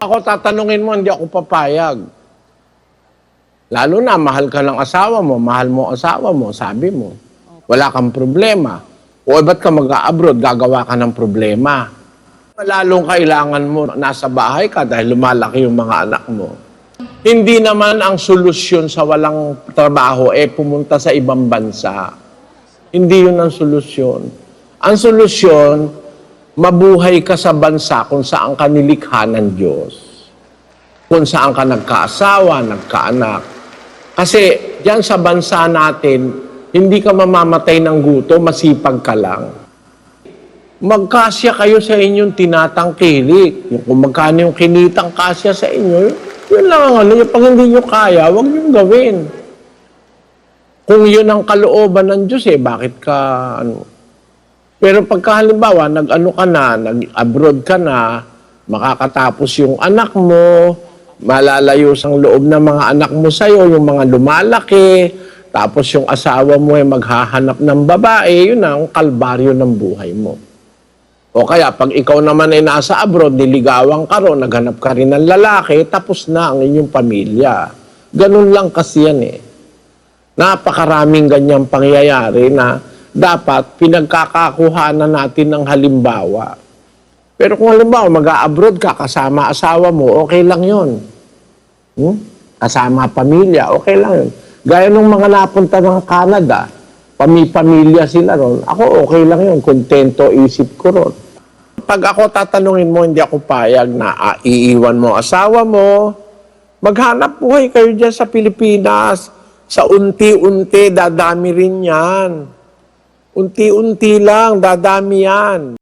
Ako tatanungin mo, hindi ako papayag. Lalo na, mahal ka ng asawa mo, mahal mo ang asawa mo, sabi mo. Wala kang problema. O ba't ka mag-abroad, gagawa ka ng problema? Lalong kailangan mo, nasa bahay ka dahil lumalaki yung mga anak mo. Hindi naman ang solusyon sa walang trabaho eh pumunta sa ibang bansa. Hindi yun ang solusyon. Ang solusyon, mabuhay ka sa bansa kung saan ka nilikha ng Diyos. Kung saan ka nagkaasawa, nagkaanak. Kasi diyan sa bansa natin, hindi ka mamamatay ng guto, masipag ka lang. Magkasya kayo sa inyong tinatangkilik. Yung kung magkano yung kinitang kasya sa inyo, yun lang ang ano. Pag hindi nyo kaya, huwag nyo gawin. Kung yun ang kalooban ng Diyos eh, bakit ka ano? Pero pagka halimbawa, nag-ano ka na, nag-abroad ka na, makakatapos yung anak mo, malalayo ang loob ng mga anak mo sa'yo, yung mga lumalaki, tapos yung asawa mo ay maghahanap ng babae, yun ang kalbaryo ng buhay mo. O kaya, pag ikaw naman ay nasa abroad, niligawan ka ron, naghanap ka rin ng lalaki, tapos na ang inyong pamilya. Ganun lang kasi yan eh. Napakaraming ganyang pangyayari na dapat pinagkakakuhanan natin ng halimbawa. Pero kung halimbawa mag-abroad ka, kasama asawa mo, okay lang yon. Hmm? Kasama pamilya, okay lang yun. Gaya nung mga napunta ng Canada, pami-pamilya sila ron, ako okay lang yun, kontento isip ko ron. Pag ako tatanungin mo, hindi ako payag na ah, iiwan mo asawa mo, maghanap buhay kayo dyan sa Pilipinas. Sa unti-unti, dadami rin yan. Unti-unti lang, dadami yan.